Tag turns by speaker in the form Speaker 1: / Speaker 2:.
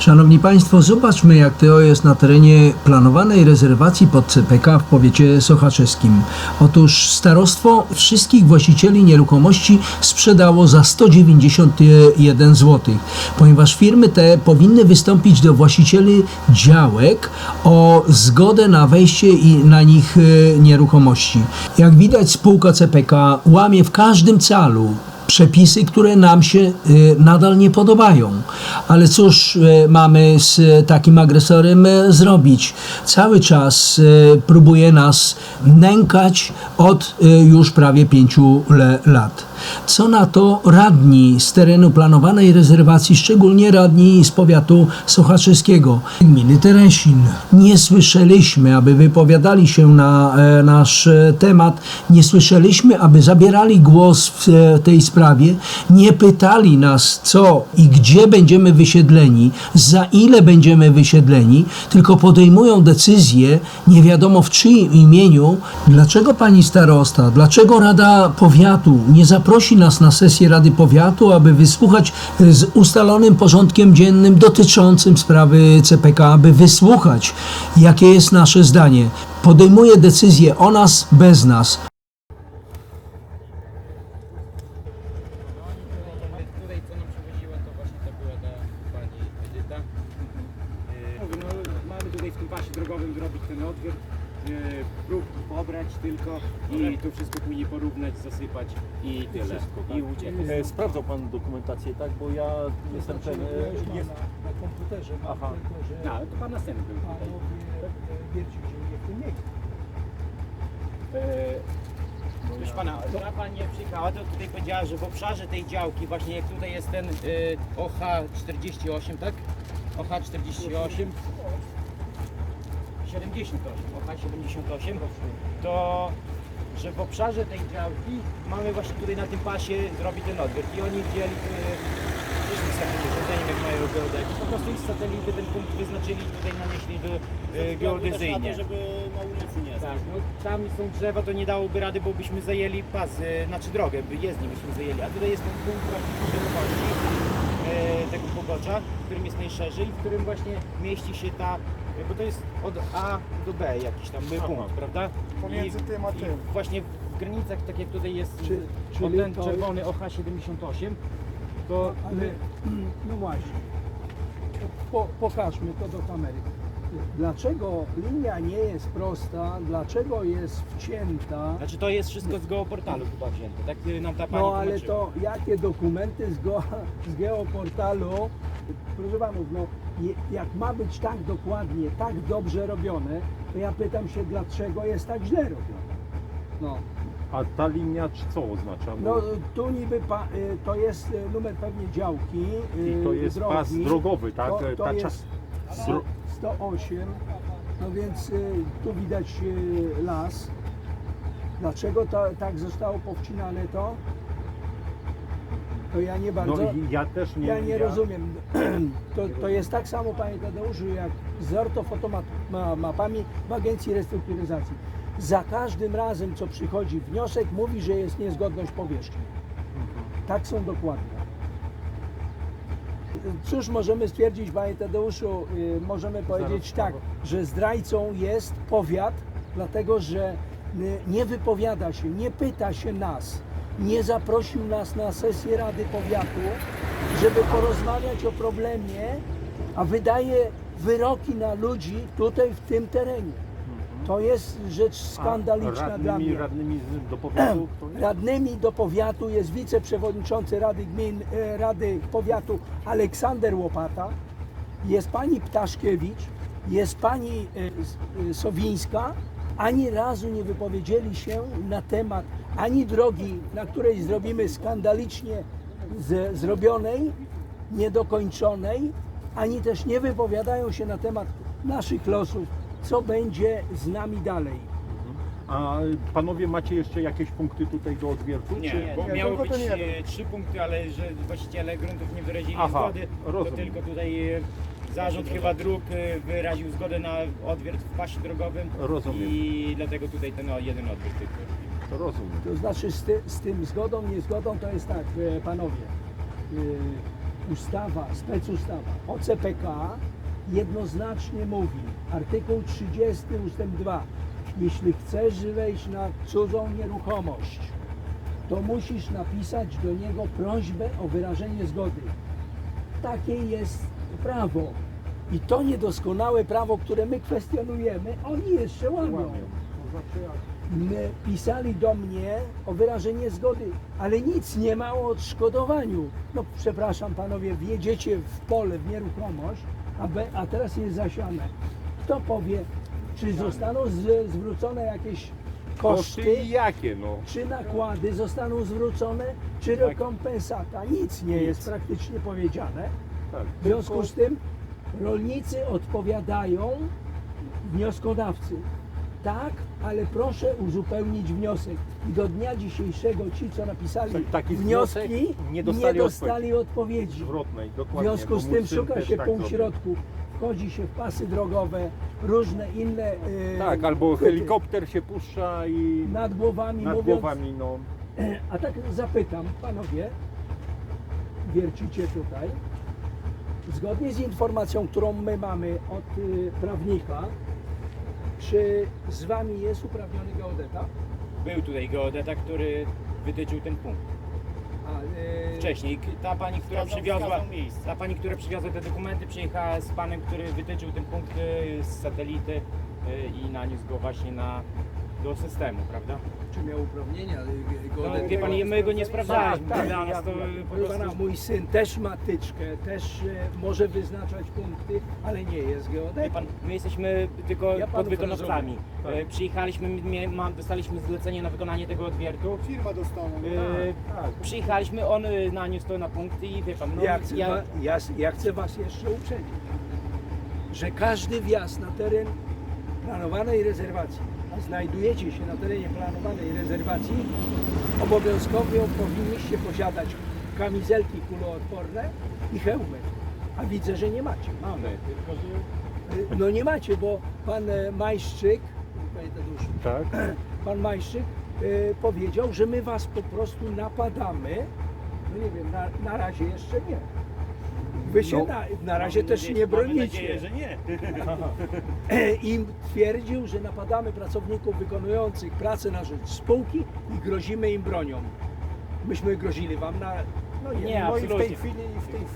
Speaker 1: Szanowni Państwo, zobaczmy jak to jest na terenie planowanej rezerwacji CPK w powiecie sochaczewskim. Otóż starostwo wszystkich właścicieli nieruchomości sprzedało za 191 zł, ponieważ firmy te powinny wystąpić do właścicieli działek o zgodę na wejście i na nich e, nieruchomości. Jak widać spółka CPK łamie w każdym calu przepisy, które nam się y, nadal nie podobają. Ale cóż y, mamy z takim agresorem y, zrobić? Cały czas próbuje nas nękać od już prawie pięciu lat. Co na to radni z terenu planowanej rezerwacji, szczególnie radni z powiatu sochaczewskiego, gminy Teresin. Nie słyszeliśmy, aby wypowiadali się na e, nasz e, temat, nie słyszeliśmy, aby zabierali głos w e, tej sprawie, nie pytali nas, co i gdzie będziemy wysiedleni, za ile będziemy wysiedleni, tylko podejmują decyzje nie wiadomo w czyim imieniu. Dlaczego pani starosta, dlaczego Rada Powiatu nie zaprosi nas na sesję Rady Powiatu, aby wysłuchać e, z ustalonym porządkiem dziennym dotyczącym sprawy CPK, aby wysłuchać, jakie jest nasze zdanie. Podejmuje decyzje o nas, bez nas.
Speaker 2: Tutaj co nam przywoziła to właśnie to była ta pani Edyta. Yy, Mówię, no, mamy tutaj w tym pasie drogowym zrobić ten odwiert, yy, próg pobrać tylko i tu wszystko później porównać, zasypać i tyle. I uciekać.
Speaker 3: E, Sprawdzał Pan dokumentację, tak? Bo ja jestem ten... e, Jest...
Speaker 1: na komputerze,
Speaker 3: Aha.
Speaker 2: No, to pan następny był tutaj.
Speaker 1: wiercił się nie w tym miejscu.
Speaker 2: Yy, Proszę pana, ta pani jak przyjechała, to tutaj powiedziała, że w obszarze tej działki, właśnie jak tutaj jest ten yy, OH48, tak? OH48 78, OH78, to że w obszarze tej działki mamy właśnie tutaj na tym pasie zrobić ten odbiór. I oni wzięli yy, z takim urządzeniem jak mają geodety, po prostu ich satelity ten punkt wyznaczyli tutaj nanieśli do yy, geodezyjnie.
Speaker 3: żeby na ulicy nie
Speaker 2: Tak, no tam są drzewa, to nie dałoby rady, bo byśmy zajęli pas, y, znaczy drogę, by jezdnię byśmy zajęli, a tutaj jest ten punkt praktycznie szerokości y, tego pobocza, w którym jest najszerzej, w którym właśnie mieści się ta, bo to jest od A do B jakiś tam punkt, prawda?
Speaker 4: Pomiędzy tym a tym.
Speaker 2: I właśnie w granicach, tak jak tutaj jest
Speaker 1: Czy-
Speaker 2: y,
Speaker 1: czyli
Speaker 2: o ten
Speaker 1: to-
Speaker 2: czerwony OH78, to
Speaker 1: Ale, no właśnie, po, pokażmy to do kamery. Dlaczego linia nie jest prosta? Dlaczego jest wcięta?
Speaker 2: znaczy to jest wszystko z geoportalu chyba wzięte, tak y, nam ta pani
Speaker 1: No ale
Speaker 2: tłumaczyła.
Speaker 1: to jakie dokumenty z, go, z geoportalu, proszę panów, no jak ma być tak dokładnie, tak dobrze robione, to ja pytam się, dlaczego jest tak źle robione. No,
Speaker 3: A ta linia czy co oznacza?
Speaker 1: no
Speaker 3: Bo
Speaker 1: tu niby pa, y, to jest y, numer pewnie działki. y,
Speaker 3: I to jest
Speaker 1: drogi.
Speaker 3: pas drogowy, tak?
Speaker 1: To, to
Speaker 3: ta
Speaker 1: jest
Speaker 3: czas...
Speaker 1: sto- 108, no więc y, tu widać y, las. Dlaczego to, tak zostało powcinane to? To ja nie
Speaker 3: No
Speaker 1: bardzo.
Speaker 3: i ja też nie...
Speaker 1: ja nie rozumiem. To, to jest tak samo, panie Tadeuszu, jak z ortofotomapami w Agencji Restrukturyzacji. Za każdym razem, co przychodzi wniosek, mówi, że jest niezgodność powierzchni. Tak są dokładne. Cóż możemy stwierdzić, panie Tadeuszu? Y, Możemy powiedzieć tak, że zdrajcą jest powiat, dlatego że y, nie wypowiada się, nie pyta się nas, nie zaprosił nas na sesję Rady Powiatu, żeby porozmawiać o problemie, a wydaje wyroki na ludzi tutaj w tym terenie. To jest rzecz skandaliczna
Speaker 3: radnymi,
Speaker 1: dla mnie.
Speaker 3: Radnymi do powiatu?
Speaker 1: Radnymi do powiatu jest wiceprzewodniczący Rady Gmin, e, Rady Powiatu Aleksander Łopata, jest pani Ptaszkiewicz, jest pani e, e, Sowińska. Ani razu nie wypowiedzieli się na temat ani drogi, na której zrobimy skandalicznie z, zrobionej, niedokończonej, ani też nie wypowiadają się na temat naszych losów, co będzie z nami dalej.
Speaker 3: A panowie macie jeszcze jakieś punkty tutaj do odwiertu?
Speaker 2: Nie,
Speaker 3: czy-
Speaker 2: bo
Speaker 4: Nie,
Speaker 2: miało być e, trzy punkty, ale że właściciele gruntów nie wyrazili
Speaker 3: Aha,
Speaker 2: zgody, to
Speaker 3: rozumiem.
Speaker 2: tylko tutaj e, zarząd chyba dróg e, wyraził zgodę na odwiert w pasie drogowym
Speaker 3: Rozumiem.
Speaker 2: i dlatego tutaj ten o, jeden odwiert tylko.
Speaker 3: To rozumiem.
Speaker 1: To znaczy z, ty, z tym zgodą, niezgodą to jest tak, e, panowie. E,
Speaker 4: ustawa, specustawa o CPK jednoznacznie mówi, artykuł 30 ustęp 2, jeśli chcesz wejść na cudzą nieruchomość, to musisz napisać do niego prośbę o wyrażenie zgody. Takie jest prawo. I to niedoskonałe prawo, które my kwestionujemy, oni jeszcze łamią. My pisali do mnie o wyrażenie zgody, ale nic nie ma o odszkodowaniu. No przepraszam panowie, wjedziecie w pole, w nieruchomość, a, be, a teraz jest zasiane. Kto powie, czy zostaną z, zwrócone jakieś
Speaker 3: Koszty
Speaker 4: koszty,
Speaker 3: i jakie no?
Speaker 4: czy nakłady zostaną zwrócone, czy
Speaker 3: Tak.
Speaker 4: rekompensata? Nic nie jest praktycznie powiedziane.
Speaker 3: Tak.
Speaker 4: W związku z tym rolnicy odpowiadają wnioskodawcy. Tak, ale proszę uzupełnić wniosek. I do dnia dzisiejszego ci, co napisali
Speaker 3: Tak, taki
Speaker 4: wnioski,
Speaker 3: wniosek nie dostali
Speaker 4: odpowiedzi.
Speaker 3: Zwrotnej,
Speaker 4: W
Speaker 3: dokładnie.
Speaker 4: związku
Speaker 3: bo
Speaker 4: z
Speaker 3: mój
Speaker 4: tym
Speaker 3: syn
Speaker 4: szuka
Speaker 3: też
Speaker 4: się
Speaker 3: tak zrobił.
Speaker 4: środków. Wchodzi się w pasy drogowe, różne inne. e,
Speaker 3: Tak, albo
Speaker 4: chwyty
Speaker 3: helikopter się puszcza i
Speaker 4: nad głowami
Speaker 3: nad
Speaker 4: mówiąc,
Speaker 3: głowami, no.
Speaker 4: A tak zapytam, panowie, wiercicie tutaj, zgodnie z informacją, którą my mamy od y, prawnika, czy z wami jest uprawniony geodeta?
Speaker 2: Był tutaj geodeta, który wytyczył ten punkt.
Speaker 4: A, y,
Speaker 2: Wcześniej k- ta pani, która
Speaker 5: Wskazał-
Speaker 2: przywiozła,
Speaker 5: wskazał miejsce.
Speaker 2: ta pani, która przywiozła te dokumenty, przyjechała z panem, który wytyczył ten punkt y, z satelity y, i naniósł go właśnie na, do systemu, prawda?
Speaker 1: Czy miał uprawnienia?
Speaker 2: No, wie pan, my go nie sprawdzaliśmy,
Speaker 4: Tak, tak,
Speaker 2: dla nas to
Speaker 4: ja-
Speaker 2: po
Speaker 4: Proszę pana,
Speaker 2: prostu...
Speaker 4: mój syn też ma tyczkę, też y, może wyznaczać punkty, ale nie jest
Speaker 2: Wie
Speaker 4: geodetą.
Speaker 2: pan, my jesteśmy tylko
Speaker 4: Ja
Speaker 2: podwykonawcami.
Speaker 4: rozumiem.
Speaker 2: Y, Przyjechaliśmy, mie- ma- dostaliśmy zlecenie na wykonanie tego odwiertu.
Speaker 5: Firma dostała.
Speaker 2: Y,
Speaker 3: tak.
Speaker 2: Przyjechaliśmy, on y, naniósł to na punkty i wie pan, no
Speaker 4: Ja chcę,
Speaker 2: ja,
Speaker 4: wa- ja, ja chcę Was jeszcze uprzedzić, że każdy wjazd na teren planowanej rezerwacji, znajdujecie się na terenie planowanej rezerwacji, obowiązkowo powinniście posiadać kamizelki kuloodporne i hełmy. A widzę, że nie macie.
Speaker 2: mamy, tylko że
Speaker 4: Y, No nie macie, bo pan e, Majszczyk, panie Tadeuszu,
Speaker 3: Tak.
Speaker 4: pan Majszczyk y, powiedział, że my was po prostu napadamy. No nie wiem, na, na razie jeszcze nie. Wy się
Speaker 3: No,
Speaker 4: na, na razie też nie bronicie.
Speaker 5: nadzieję, że nie.
Speaker 4: I twierdził, że napadamy pracowników wykonujących pracę na rzecz spółki i grozimy im bronią. Myśmy grozili wam na. No nie,
Speaker 2: Nie,
Speaker 3: No i w tej
Speaker 2: absolutnie.
Speaker 3: chwili, w tej chwili